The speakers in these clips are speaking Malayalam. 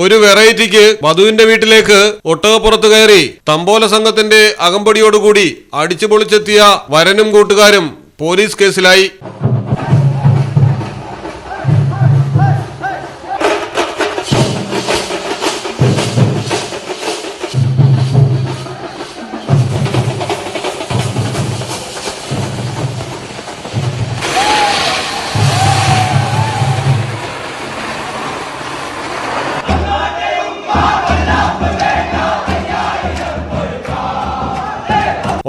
ഒരു വെറൈറ്റിക്ക് മധുവിന്റെ വീട്ടിലേക്ക് ഒട്ടകപ്പുറത്ത് കയറി തമ്പോല സംഘത്തിന്റെ അകമ്പടിയോടുകൂടി അടിച്ചുപൊളിച്ചെത്തിയ വരനും കൂട്ടുകാരും പോലീസ് കേസിലായി.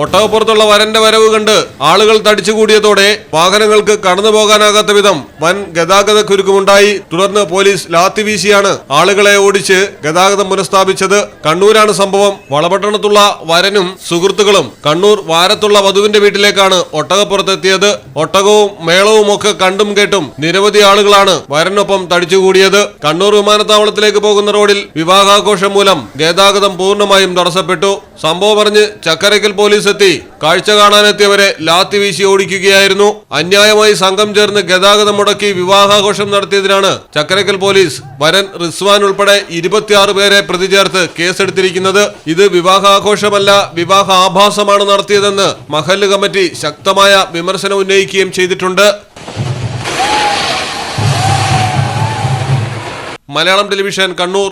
ഒട്ടകപ്പുറത്തുള്ള വരന്റെ വരവ് കണ്ട് ആളുകൾ തടിച്ചുകൂടിയതോടെ വാഹനങ്ങൾക്ക് കടന്നു പോകാനാകാത്ത വിധം വൻ ഗതാഗത കുരുക്കുമുണ്ടായി. തുടർന്ന് പോലീസ് ലാത്തി വീശിയാണ് ആളുകളെ ഓടിച്ച് ഗതാഗതം പുനഃസ്ഥാപിച്ചത്. കണ്ണൂരാണ് സംഭവം. വളപട്ടണത്തുള്ള വരനും സുഹൃത്തുക്കളും കണ്ണൂർ വാരത്തുള്ള വധുവിന്റെ വീട്ടിലേക്കാണ് ഒട്ടകപ്പുറത്തെത്തിയത്. ഒട്ടകവും മേളവും ഒക്കെ കണ്ടും കേട്ടും നിരവധി ആളുകളാണ് വരനൊപ്പം തടിച്ചുകൂടിയത് കണ്ണൂർ വിമാനത്താവളത്തിലേക്ക് പോകുന്ന റോഡിൽ വിവാഹാഘോഷം മൂലം ഗതാഗതം പൂർണമായും തടസ്സപ്പെട്ടു. സംഭവം പറഞ്ഞ് ചക്കരക്കൽ പോലീസ് എത്തി കാഴ്ച കാണാനെത്തിയവരെ ലാത്തി വീശി ഓടിക്കുകയായിരുന്നു. അന്യായമായി സംഘം ചേർന്ന് ഗതാഗതം മുടക്കി വിവാഹാഘോഷം നടത്തിയതിനാണ് ചക്കരക്കൽ പോലീസ് വരൻ റിസ്വാൻ ഉൾപ്പെടെ ഇരുപത്തിയാറ് പേരെ പ്രതി ചേർത്ത് കേസെടുത്തിരിക്കുന്നത്. ഇത് വിവാഹാഘോഷമല്ല വിവാഹ ആഭാസമാണ് നടത്തിയതെന്ന് മഹല്ല് കമ്മിറ്റി ശക്തമായ വിമർശനം ഉന്നയിക്കുകയും ചെയ്തിട്ടുണ്ട്. മലയാളം ടെലിവിഷൻ കണ്ണൂർ.